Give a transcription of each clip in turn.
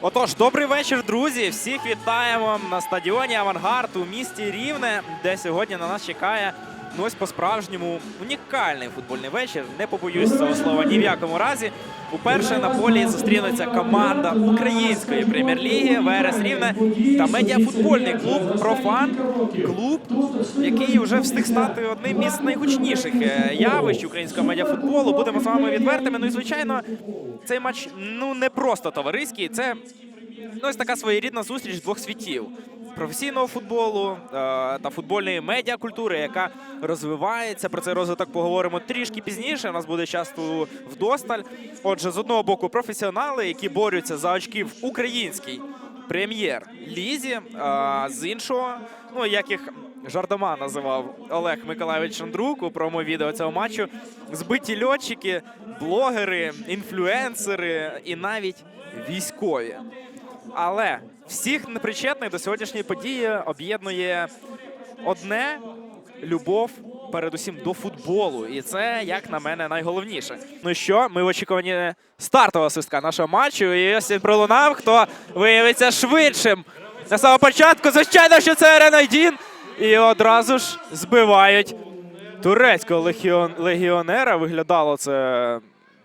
Отож, добрий вечір, друзі. Всіх вітаємо на стадіоні Авангард у місті Рівне, де сьогодні на нас чекає ну, ось по-справжньому унікальний футбольний вечір. Не побоюсь цього слова ні в якому разі. Уперше на полі зустрінуться команда української прем'єр-ліги ВРС Рівне та медіафутбольний клуб Профан. Клуб, який вже встиг стати одним із найгучніших е, явищ українського медіафутболу. Будемо з вами відвертими. Ну і звичайно, цей матч ну не просто товариський. Це ну, ось така своєрідна зустріч двох світів. Професійного футболу е, та футбольної медіакультури, яка розвивається. Про цей розвиток поговоримо трішки пізніше. У нас буде часу вдосталь. Отже, з одного боку, професіонали, які борються за очки в українській прем'єр-лізі. А з іншого, ну як їх жартома називав Олег Миколаївич Шандрук у промо-відео цього матчу. Збиті льотчики, блогери, інфлюенсери і навіть військові. Але всіх непричетних до сьогоднішньої події об'єднує одне любов. Передусім до футболу, і це, як на мене, найголовніше. Ну що, ми в очікуванні стартового свистка нашого матчу. І ось він пролунав, хто виявиться швидшим. На самого початку, звичайно, що це Ренайдін. І одразу ж збивають турецького легіон... легіонера. Виглядало це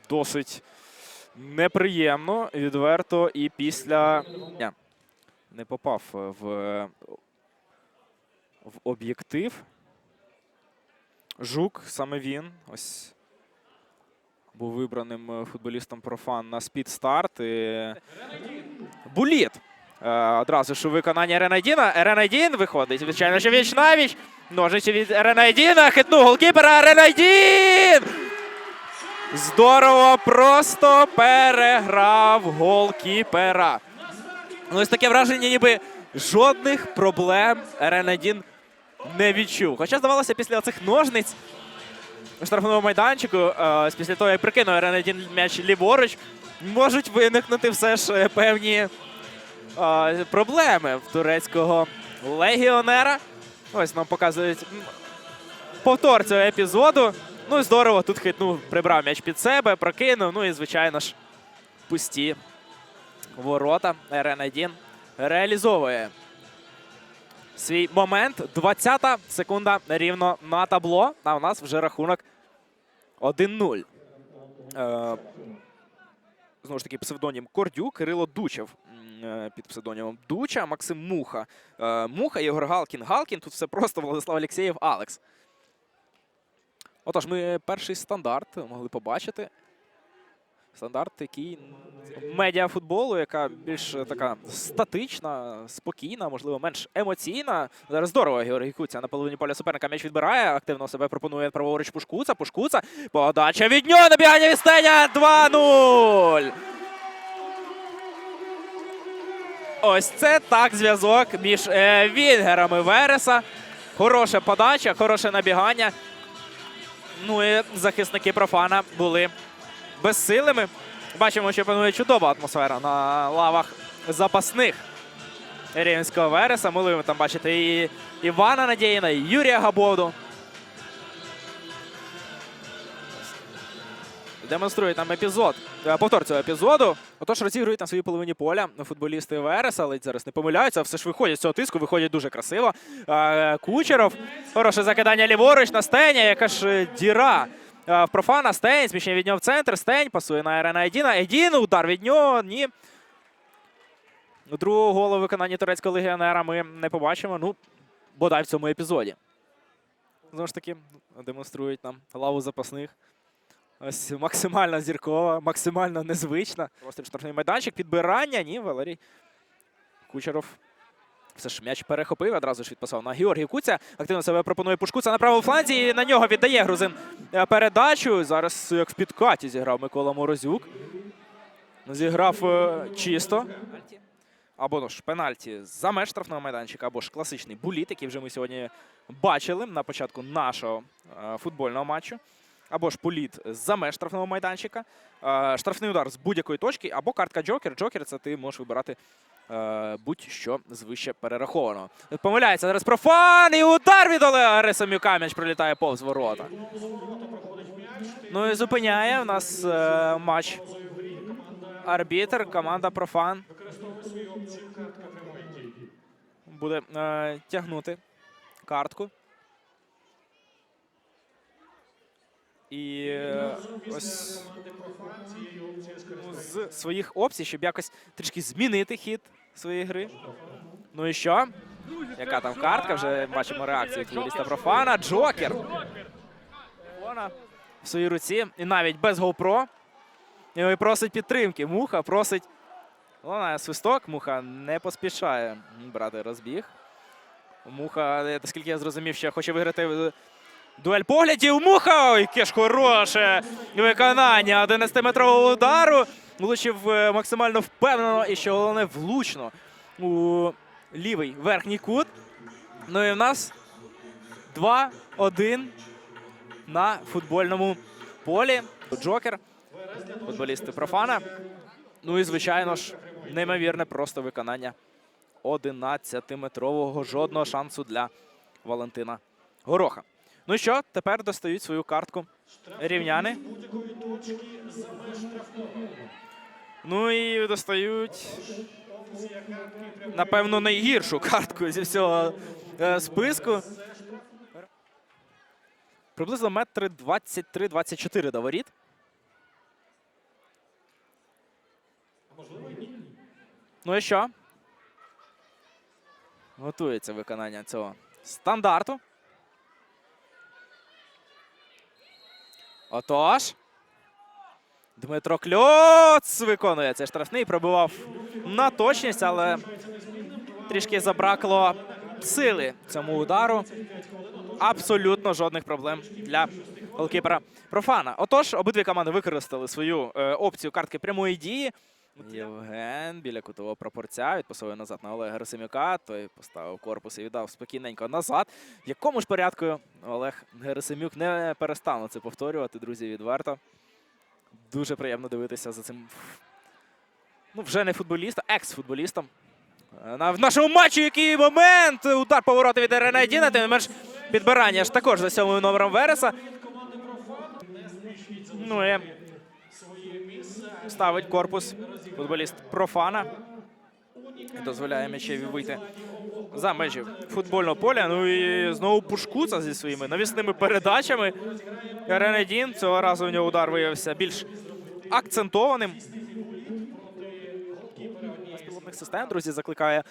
досить неприємно, відверто. І після не попав в, в об'єктив. Жук, саме він. Ось був вибраним е, футболістом профан на спідстарт. І... Буліт. Е, Одразу ж у виконанні Ренайдіна. Ренайдін виходить. Звичайно, що віч навіч. Ножиці від Ренайдіна. Хитнув голкіпера. Ренайдін! Здорово! Просто переграв голкіпера. Ну, ось таке враження, ніби жодних проблем Ренайдін не відчув. Хоча, здавалося, після цих ножниць у штрафному майданчику, е, після того, як прикинув Ренедін м'яч ліворуч, можуть виникнути все ж е, певні е, проблеми в турецького легіонера. Ось нам показують повтор цього епізоду. Ну і здорово, тут хитнув, прибрав м'яч під себе, прокинув. Ну і, звичайно ж, пусті ворота. Ренедін реалізовує свій момент. 20-та секунда рівно на табло. А у нас вже рахунок 1-0. Е, знову ж таки, псевдонім Кордюк, Кирило Дучев е, під псевдонімом Дуча, Максим Муха. Е, Муха, Єгор Галкін, Галкін. Тут все просто Владислав Алєксєєв, Алекс. Отож, ми перший стандарт могли побачити. Стандарт такий медіафутболу, яка більш така статична, спокійна, можливо, менш емоційна. Зараз здорово Георгій Куця на половині поля суперника м'яч відбирає. Активно себе пропонує праворуч Пушкуца. Пушкуца. Подача від нього. Набігання від Стеня. 2-0. Ось це так зв'язок між е, Вінгерами Вереса. Хороша подача, хороше набігання. Ну і захисники профана були безсилими. Бачимо, що панує чудова атмосфера на лавах запасних Рівненського Вереса. Могли ви там бачити і Івана Надєїна, і Юрія Габовду. Демонструють нам епізод, е, повтор цього епізоду. Отож, розігрують на своїй половині поля футболісти Вереса, але зараз не помиляються. Все ж виходять з цього тиску, виходять дуже красиво. Е, Кучеров. Хороше закидання ліворуч на Стеня, яка ж е, діра. Е, В профана Стень, зміщення від нього в центр. Стень пасує на Ерена Едіна. Едін, удар від нього. Ні. Другого голу в виконанні турецького легіонера ми не побачимо. Ну, бодай в цьому епізоді. Знову ж таки, демонструють нам лаву запасних. Ось максимально зіркова, максимально незвична. Просто штрафний майданчик, підбирання. Ні, Валерій Кучеров. Все ж м'яч перехопив, одразу ж відписав на Георгій Куця. Активно себе пропонує Пушкуца на правому фланзі. І на нього віддає грузин е, передачу. Зараз як в підкаті зіграв Микола Морозюк. Зіграв е, чисто. Або ну ж пенальті за меж штрафного майданчика, або ж класичний буліт, який вже ми сьогодні бачили на початку нашого е, футбольного матчу. Або ж політ за меж штрафного майданчика, штрафний удар з будь-якої точки, або картка Джокер. Джокер це ти можеш вибирати будь-що з вище перерахованого. Помиляється зараз профан і удар від Олега Рисамюка. М'яч прилітає повз ворота. Ну і зупиняє в нас е, матч арбітр, команда профан. Буде е, тягнути картку. І е, ось ну, з своїх опцій, щоб якось трішки змінити хід своєї гри. Ну і що? Яка там картка? Вже бачимо реакцію футболіста профана. Джокер. В своїй руці. І навіть без GoPro. І просить підтримки. Муха просить. Вона свисток. Муха не поспішає брати розбіг. Муха, наскільки я зрозумів, ще хоче виграти дуель поглядів. Муха! Ой, яке ж хороше виконання 11-метрового удару. Влучив е, максимально впевнено і що головне влучно у лівий верхній кут. Ну і в нас 2-1 на футбольному полі. Джокер, футболісти профана. Ну і звичайно ж, неймовірне просто виконання 11-метрового. Жодного шансу для Валентина Гороха. Ну що, тепер достають свою картку рівняни. Ну і достають, напевно, найгіршу картку зі всього е, списку. Приблизно метри 23-24 до воріт. Ну і що? Готується виконання цього стандарту. Отож. Дмитро Кльоц виконує цей штрафний. Пробивав на точність, але трішки забракло сили цьому удару. Абсолютно жодних проблем для голкіпера профана. Отож, обидві команди використали свою е, опцію картки прямої дії. Євген біля кутового пропорця відпасовує назад на Олега Герасимюка. Той поставив корпус і віддав спокійненько назад. В якому ж порядку Олег Герасимюк не перестану це повторювати, друзі, відверто. Дуже приємно дивитися за цим. Ну, вже не футболістом, екс-футболістом. Е, На, в нашому матчі який момент! Удар повороти від Ренайдіна, тим не менш підбирання ж також за сьомим номером Вереса. Ну і ставить корпус футболіст профана. Дозволяє м'ячеві вийти за межі футбольного поля. Ну і знову Пушкуца зі своїми навісними передачами. Ренедін цього разу у нього удар виявився більш акцентованим. Безпілотних систем, друзі, закликає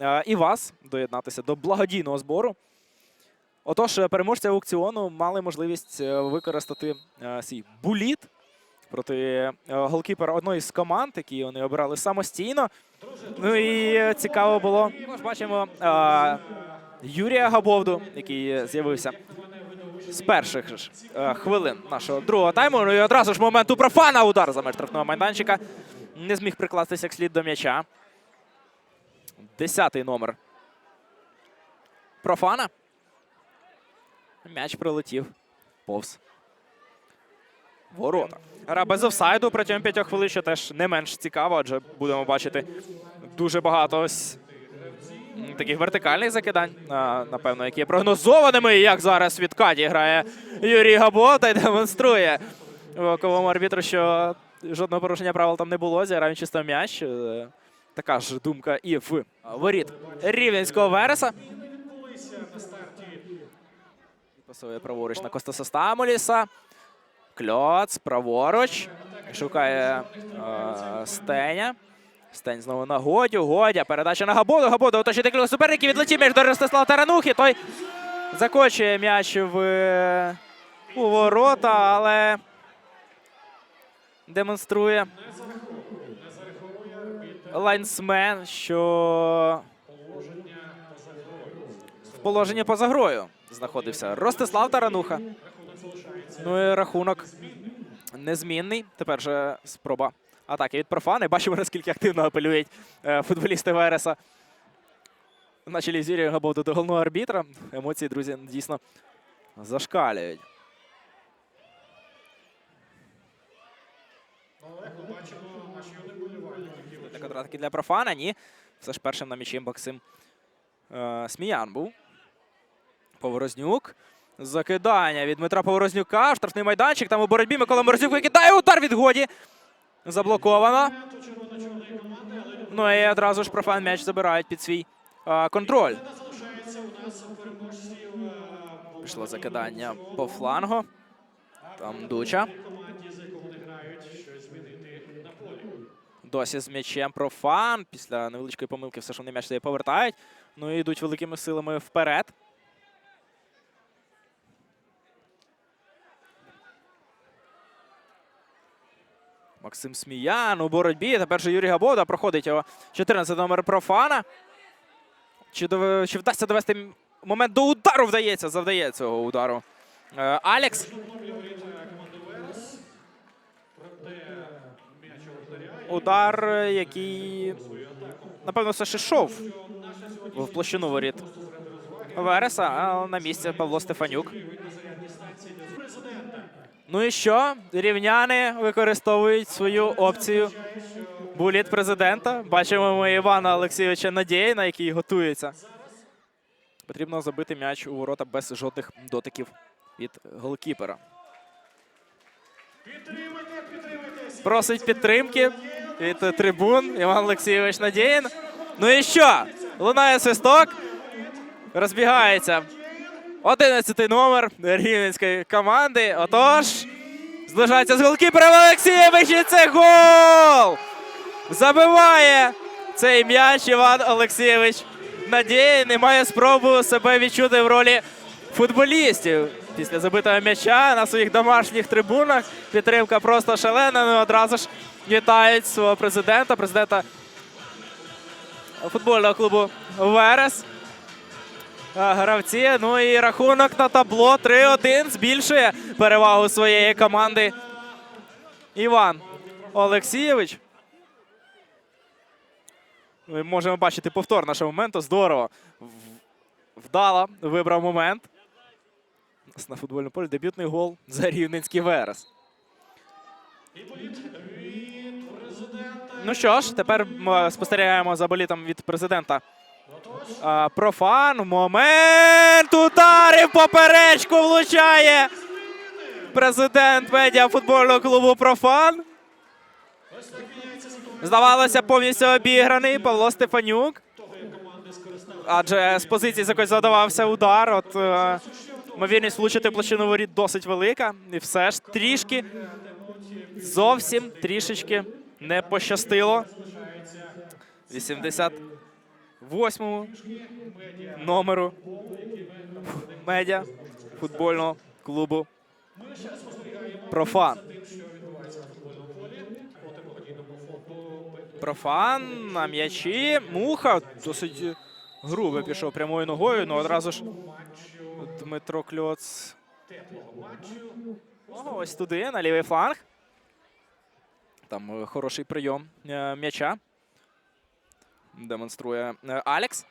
е, і вас доєднатися до благодійного збору. Отож, переможці аукціону мали можливість е, використати е, свій буліт проти е, голкіпера одної з команд, які вони обирали самостійно. Ну і е, цікаво було. Ми ж бачимо е, Юрія Габовду, який з'явився з перших ж хвилин нашого другого тайму. Ну і одразу ж момент у профана удар за меж штрафного майданчика. Не зміг прикластися як слід до м'яча. Десятий номер. Профана. М'яч прилетів повз ворота. Гра без офсайду протягом п'ятьох хвилин, що теж не менш цікаво, адже будемо бачити дуже багато таких вертикальних закидань, напевно, які є прогнозованими. Як зараз від Каді грає Юрій Габота і демонструє боковому арбітру, що жодного порушення правил там не було. Зіграв чисто м'яч. Е, Така ж думка і в воріт Рівненського Вереса. Пасує праворуч на Костаса Стамоліса. Кльоц, праворуч. Шукає е, Стеня. Стень знову на Годю. Годя. Передача на Габоду. Габоду оточує декілька суперників. Відлетів м'яч до Ростислава Таранухи. Той закочує м'яч в е, у ворота, але демонструє лайнсмен, що в положенні поза грою знаходився Ростислав Тарануха. Ну і рахунок незмінний. Тепер же спроба атаки від профани. Бачимо, наскільки активно апелюють е, футболісти Вереса. На чолі з Юрієм до головного арбітра. Емоції, друзі, дійсно зашкалюють. Контратаки для профана. Ні. Все ж першим на м'ячі Максим е, Сміян був. Поворознюк. Закидання від Дмитра Поворознюка. Штрафний майданчик. Там у боротьбі Микола Морозюк викидає удар від годі. Заблоковано. Ну і одразу ж профан м'яч забирають під свій а, контроль. Пішло закидання по флангу. Там Дуча. Досі з м'ячем профан. Після невеличкої помилки все ж вони м'яч собі повертають. Ну і йдуть великими силами вперед. Максим Сміян у боротьбі. Тепер же Юрій Габода проходить його 14 номер профана. Чи, дов- чи вдасться довести момент до удару? Вдається, завдає цього удару. Е, Алекс. Удар, який, напевно, все ще йшов в площину воріт Вереса, а на місці Павло Стефанюк. Ну і що? Рівняни використовують свою опцію буліт президента. Бачимо ми Івана Олексійовича Надєєна, який готується. Потрібно забити м'яч у ворота без жодних дотиків від голкіпера. Просить підтримки від трибун Іван Олексійович Надєєн. Ну і що? Лунає свисток. Розбігається 11 номер рівненської команди. Отож, зближається з голкіпером Олексійович і це гол! Забиває цей м'яч Іван Олексійович Надєєн і має спробу себе відчути в ролі футболістів. Після забитого м'яча на своїх домашніх трибунах підтримка просто шалена. Ну одразу ж вітають свого президента, президента футбольного клубу Верес. Гравці. Ну і рахунок на табло 3-1 збільшує перевагу своєї команди. Іван Олексійович. Ми можемо бачити повтор нашого моменту. Здорово. Вдало вибрав момент. У нас на футбольному полі дебютний гол за Рівненський Верес. Ну що ж, тепер ми спостерігаємо за болітом від президента. А, профан. Момент. Ударив поперечку влучає. Президент медіа футбольного клубу Профан. Здавалося, повністю обіграний Павло Стефанюк. Адже з позиції з якої задавався удар. От е, ймовірність влучити площину воріт досить велика. І все ж трішки, зовсім трішечки не пощастило. 88-му номеру медіа футбольного клубу Профан. Профан на м'ячі. Муха досить грубо пішов прямою ногою. Ну одразу ж Дмитро Кльоц. О, ось туди, на лівий фланг. Там е, хороший прийом е, м'яча. Демонструє е, Алекс.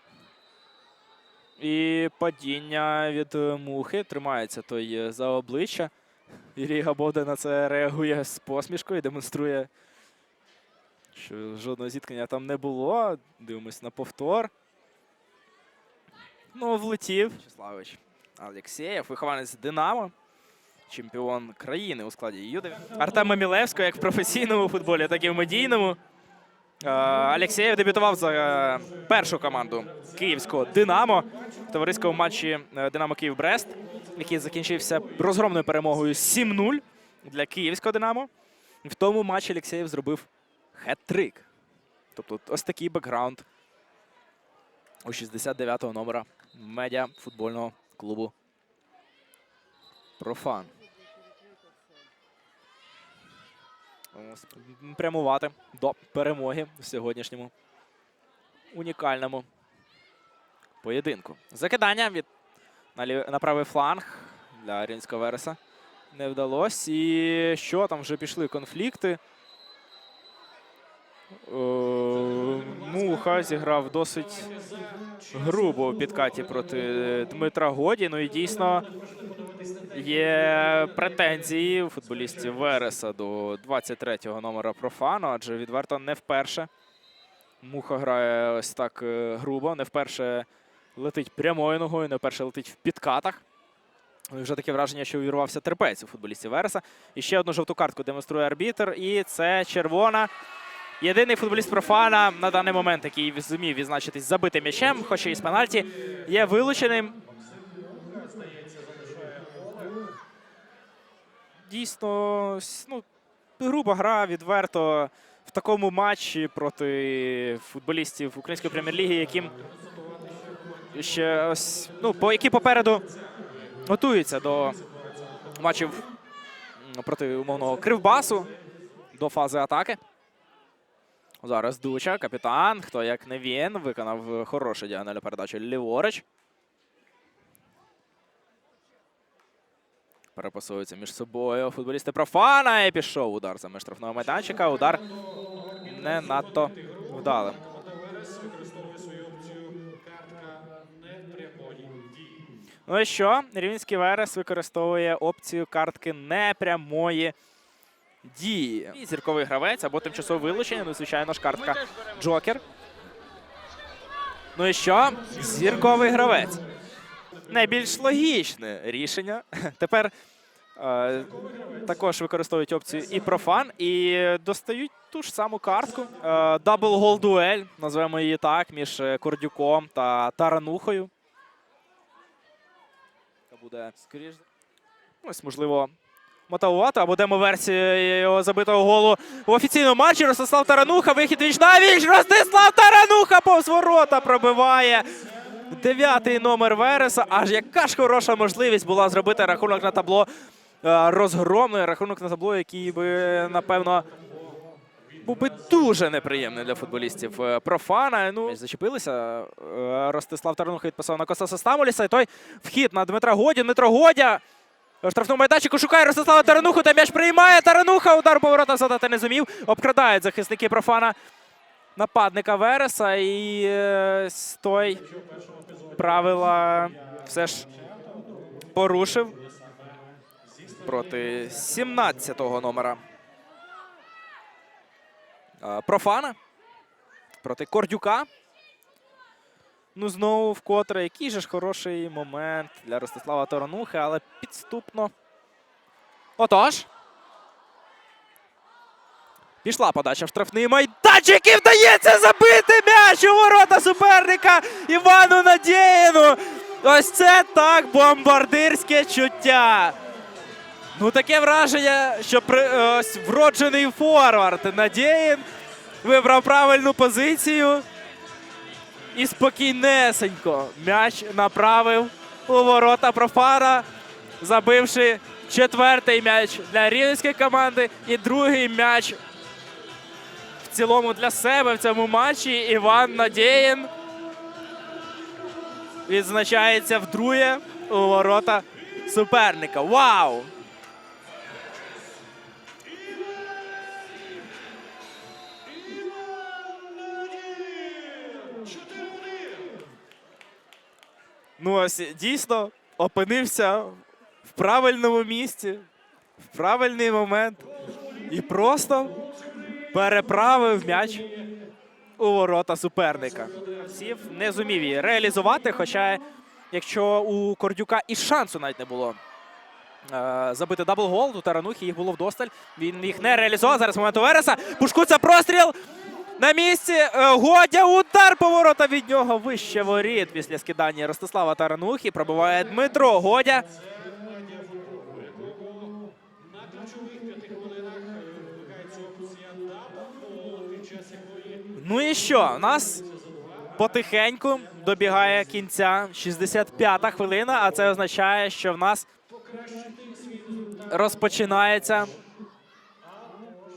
І падіння від е, мухи. Тримається той е, за обличчя. Юрій Габода на це реагує з посмішкою, демонструє, що жодного зіткнення там не було. Дивимось на повтор. Ну, влетів. Вячеславович Алєксєєв, вихованець Динамо, чемпіон країни у складі Юди. Артема Мілевського як в професійному футболі, так і в медійному. Е, дебютував за е, першу команду київського Динамо в товариському матчі е, Динамо Київ-Брест, який закінчився розгромною перемогою 7-0 для київського Динамо. В тому матчі Алєксєєв зробив хет-трик. Тобто ось такий бекграунд у 69-го номера медіа футбольного клубу Профан. Ось, м, Прямувати до перемоги в сьогоднішньому унікальному поєдинку. Закидання від на, правий фланг для Рінського Вереса не вдалося. І що там вже пішли конфлікти. Е, Муха зіграв досить грубо у підкаті проти Дмитра Годі. Ну і дійсно є претензії у футболістів Вереса до 23-го номера профану, адже відверто не вперше. Муха грає ось так е, грубо, не вперше летить прямою ногою, не вперше летить в підкатах. Ну, Вже таке враження, що увірвався терпець у футболістів Вереса. І ще одну жовту картку демонструє арбітр. І це червона. Єдиний футболіст профана на даний момент, який зумів відзначитись забитим м'ячем, хоча і з пенальті, є вилученим. Дійсно, ну, груба гра відверто в такому матчі проти футболістів Української прем'єр-ліги, яким ще ось, ну, по, які попереду готуються до матчів проти умовного Кривбасу до фази атаки. Зараз Дуча, капітан, хто як не він, виконав хорошу діагональну передачу ліворуч. Перепасуються між собою футболісти профана і пішов удар за меж штрафного майданчика. Удар не надто вдалим. Ну і що? Рівненський Верес використовує опцію картки непрямої дії. Зірковий гравець або тимчасово вилучення. Ну, звичайно ж, картка Джокер. Ну і що? Зірковий гравець. Найбільш логічне рішення. Тепер е, також використовують опцію і профан, і достають ту ж саму картку. Дабл гол дуель, назвемо її так, між е, Кордюком та Таранухою. Буде скоріш. Ось, можливо, мотивувати або демо-версія його забитого голу в офіційному матчі. Ростислав Тарануха, вихід віч на віч. Ростислав Тарануха повз ворота пробиває. Дев'ятий номер Вереса. Аж яка ж хороша можливість була зробити рахунок на табло е, розгромний рахунок на табло, який би, напевно, був би дуже неприємний для футболістів е, профана. Ну, зачепилися. Е, Ростислав Тарануха відписав на Косаса Стамоліса. І той вхід на Дмитра Годю. Дмитро Годя. Штрафному майданчику шукає Ростислава Тарануху, та м'яч приймає. Тарануха. Удар по воротам задати не зумів. Обкрадають захисники профана нападника Вереса. І е, той правила все ж порушив проти 17-го номера. Профана проти Кордюка. Ну, знову вкотре, який же ж хороший момент для Ростислава Таранухи, але підступно. Отож. Пішла подача в штрафний майданчик і вдається забити м'яч у ворота суперника Івану Надєєну. Ось це так бомбардирське чуття. Ну, таке враження, що при, ось вроджений форвард Надєєн вибрав правильну позицію і спокійнесенько м'яч направив у ворота профана, забивши четвертий м'яч для рівненської команди і другий м'яч цілому для себе в цьому матчі. Іван Надєєн відзначається вдруге у ворота суперника. Вау! Ну, ось дійсно опинився в правильному місці, в правильний момент і просто переправив м'яч у ворота суперника. Сів не зумів її реалізувати, хоча якщо у Кордюка і шансу навіть не було е, забити дабл-гол, то Таранухи їх було вдосталь. Він їх не реалізував. Зараз момент Вереса. Пушкуться простріл. На місці Е, Годя удар поворота від нього вище воріт після скидання Ростислава Таранухи. Пробиває Дмитро Годя. На ключових п'яти хвилинах е, вмикається опція дабл під час якої Ну і що? У нас потихеньку добігає кінця 65-та хвилина, а це означає, що в нас розпочинається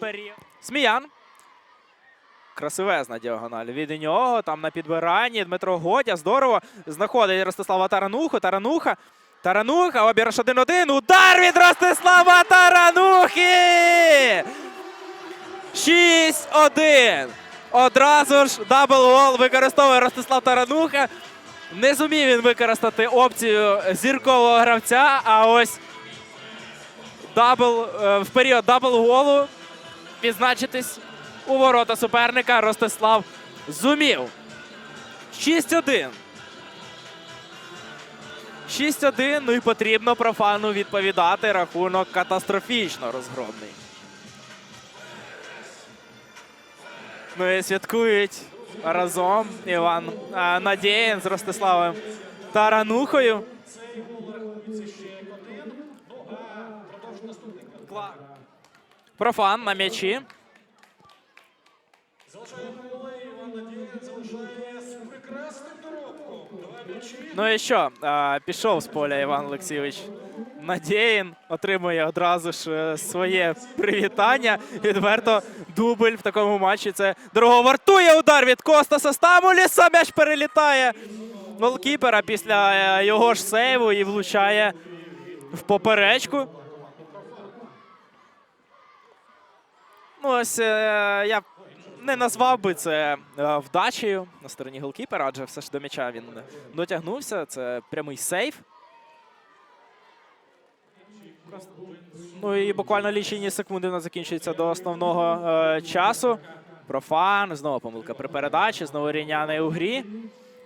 період. Сміян. Красивезна діагональ від нього. Там на підбиранні Дмитро Годя. Здорово. Знаходить Ростислава Тарануху. Тарануха. Тарануха. Обіраш 1-1. Удар від Ростислава Таранухи! 6-1. Одразу ж дабл-гол використовує Ростислав Тарануха. Не зумів він використати опцію зіркового гравця, а ось дабл, е, в період дабл-голу відзначитись у ворота суперника Ростислав зумів. 6-1. 6-1. Ну і потрібно профану відповідати. Рахунок катастрофічно розгромний. Ну і святкують разом Іван Надєєн з Ростиславом Таранухою. Профан на м'ячі. Ну і що? Пішов з поля Іван Олексійович. Надєїн отримує одразу ж е, своє привітання. Відверто дубль в такому матчі. Це дорого вартує удар від Костаса Стамуліса. М'яч перелітає голкіпера після е, його ж сейву і влучає в поперечку. Ну, ось е, я не назвав би це вдачею на стороні голкіпера, адже все ж до м'яча він дотягнувся. Це прямий сейф. Ну і буквально лічені секунди нас закінчується до основного е, часу. Профан, знову помилка при передачі, знову рівняний у грі.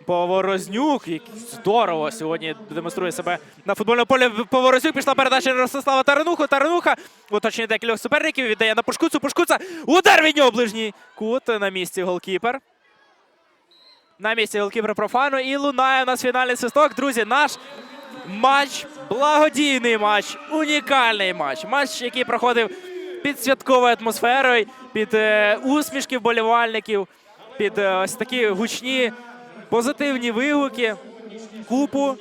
Поворознюк, який здорово сьогодні демонструє себе на футбольному полі. Поворознюк пішла передача Ростислава Тарануху. Тарануха уточнює декількох суперників, віддає на Пушкуцу. Пушкуца. Удар від нього ближній кут на місці голкіпер. На місці голкіпер профану. І лунає у нас фінальний свисток. Друзі, наш матч, благодійний матч, унікальний матч. Матч, який проходив під святковою атмосферою, під е, усмішки вболівальників, під е, ось такі гучні позитивні вигуки, купу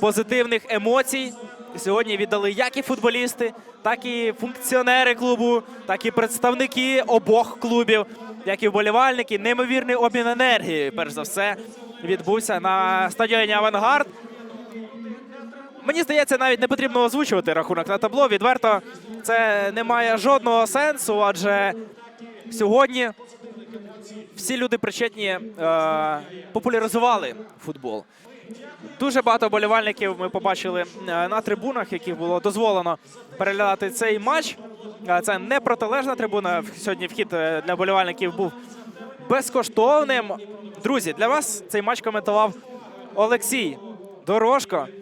позитивних емоцій. Сьогодні віддали як і футболісти, так і функціонери клубу, так і представники обох клубів, як і вболівальники. Неймовірний обмін енергією, перш за все, відбувся на стадіоні Авангард. Мені здається, навіть не потрібно озвучувати рахунок на табло. Відверто це не має жодного сенсу, адже сьогодні всі люди причетні е, популяризували футбол. Дуже багато болівальників ми побачили е, на трибунах, яких було дозволено переглядати цей матч. Е, Це не протилежна трибуна. Сьогодні вхід е, для болівальників був безкоштовним. Друзі, для вас цей матч коментував Олексій Дорожко.